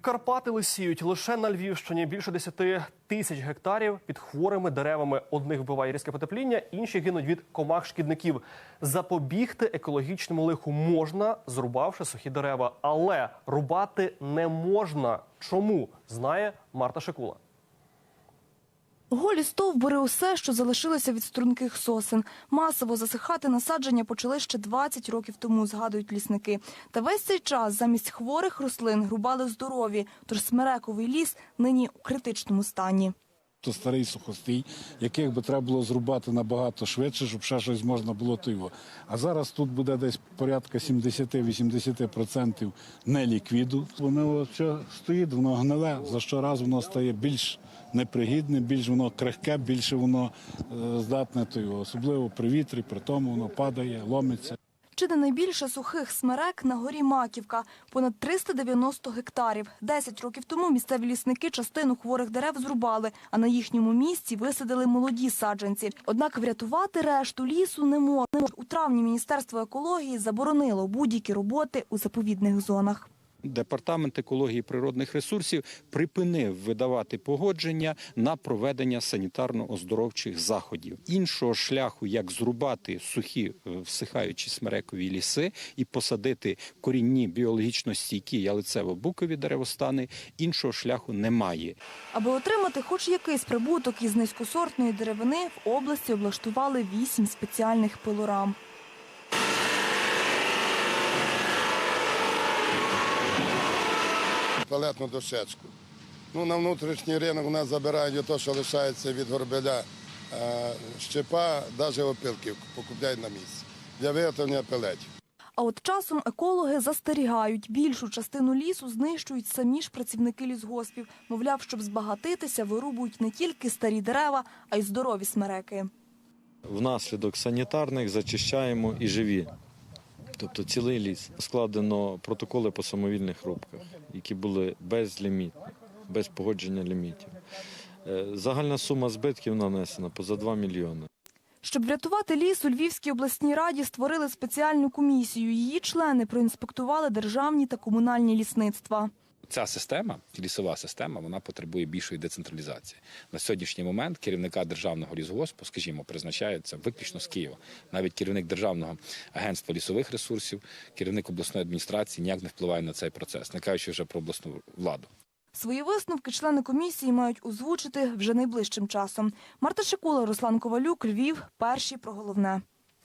Карпати лисіють лише на Львівщині більше 10 тисяч гектарів під хворими деревами. Одних вбиває різке потепління, інші гинуть від комах шкідників. Запобігти екологічному лиху можна, зрубавши сухі дерева, але рубати не можна. Чому знає Марта Шикула. Голі стовбури – усе, що залишилося від струнких сосен. Масово засихати насадження почали ще 20 років тому, згадують лісники. Та весь цей час замість хворих рослин грубали здорові, тож смерековий ліс нині у критичному стані. То старий сухостій, яких би треба було зрубати набагато швидше, щоб ще щось можна було його. А зараз тут буде десь порядка 70-80% неліквіду. Воно що стоїть, воно гниле, за щораз воно стає більш непригідне, більш воно крихке, більше воно е, здатне його. Особливо при вітрі, при тому воно падає, ломиться. Не найбільше сухих смерек на горі Маківка – понад 390 гектарів. 10 років тому місцеві лісники частину хворих дерев зрубали, а на їхньому місці висадили молоді саджанці. Однак врятувати решту лісу не можна. У травні Міністерство екології заборонило будь-які роботи у заповідних зонах. Департамент екології природних ресурсів припинив видавати погодження на проведення санітарно-оздоровчих заходів. Іншого шляху, як зрубати сухі е, всихаючі смерекові ліси і посадити корінні біологічно стійкі ялицево-букові деревостани, іншого шляху немає. Аби отримати хоч якийсь прибуток із низькосортної деревини, в області облаштували вісім спеціальних пилорам. Палетну дощечку. Ну, на внутрішній ринок у нас забирають те, що лишається від горбеля е, щепа, навіть опилки покупляють на місці для виготовлення пелетів. А от часом екологи застерігають, більшу частину лісу знищують самі ж працівники лісгоспів. Мовляв, щоб збагатитися, вирубують не тільки старі дерева, а й здорові смереки. Внаслідок санітарних зачищаємо і живі. Тобто цілий ліс. Складено протоколи по самовільних рубках, які були без лімітів, без погодження лімітів. Е, Загальна сума збитків нанесена поза 2 мільйони. Щоб врятувати ліс, у Львівській обласній раді створили спеціальну комісію. Її члени проінспектували державні та комунальні лісництва. Ця система, лісова система, вона потребує більшої децентралізації. На сьогоднішній момент керівника державного лісгоспу, скажімо, призначається виключно з Києва. Навіть керівник державного агентства лісових ресурсів, керівник обласної адміністрації ніяк не впливає на цей процес, не кажучи вже про обласну владу. Свої висновки члени комісії мають озвучити вже найближчим часом. Марта Шикула, Руслан Ковалюк, Львів. Перші про головне.